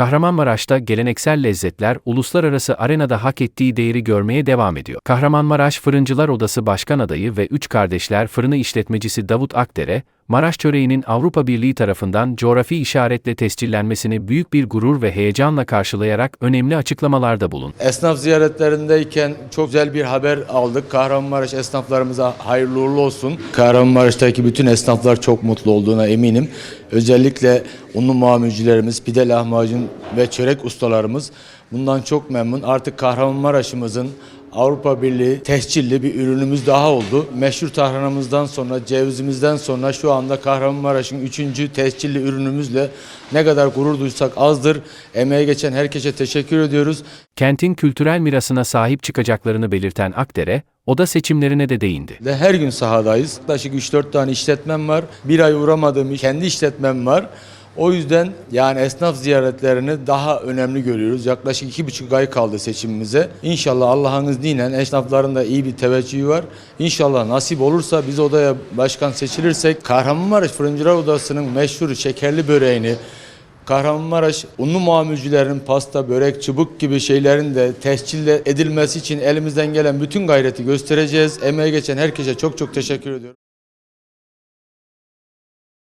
Kahramanmaraş'ta geleneksel lezzetler uluslararası arenada hak ettiği değeri görmeye devam ediyor. Kahramanmaraş Fırıncılar Odası Başkan Adayı ve Üç Kardeşler Fırını işletmecisi Davut Akdere, Maraş çöreğinin Avrupa Birliği tarafından coğrafi işaretle tescillenmesini büyük bir gurur ve heyecanla karşılayarak önemli açıklamalarda bulun. Esnaf ziyaretlerindeyken çok güzel bir haber aldık. Kahramanmaraş esnaflarımıza hayırlı uğurlu olsun. Kahramanmaraş'taki bütün esnaflar çok mutlu olduğuna eminim. Özellikle unlu mamulcülerimiz, pide lahmacun ve çörek ustalarımız bundan çok memnun. Artık Kahramanmaraş'ımızın Avrupa Birliği tescilli bir ürünümüz daha oldu. Meşhur tarhanamızdan sonra, cevizimizden sonra şu anda Kahramanmaraş'ın üçüncü tescilli ürünümüzle ne kadar gurur duysak azdır. Emeğe geçen herkese teşekkür ediyoruz. Kentin kültürel mirasına sahip çıkacaklarını belirten Akdere, oda seçimlerine de değindi. Ve her gün sahadayız. Yaklaşık 3-4 tane işletmem var. Bir ay uğramadığım kendi işletmem var. O yüzden yani esnaf ziyaretlerini daha önemli görüyoruz. Yaklaşık iki buçuk ay kaldı seçimimize. İnşallah Allah'ın izniyle esnafların da iyi bir teveccühü var. İnşallah nasip olursa biz odaya başkan seçilirsek Kahramanmaraş Fırıncılar Odası'nın meşhur şekerli böreğini, Kahramanmaraş unlu mamulcülerin pasta, börek, çubuk gibi şeylerin de tescil edilmesi için elimizden gelen bütün gayreti göstereceğiz. Emeğe geçen herkese çok çok teşekkür ediyorum.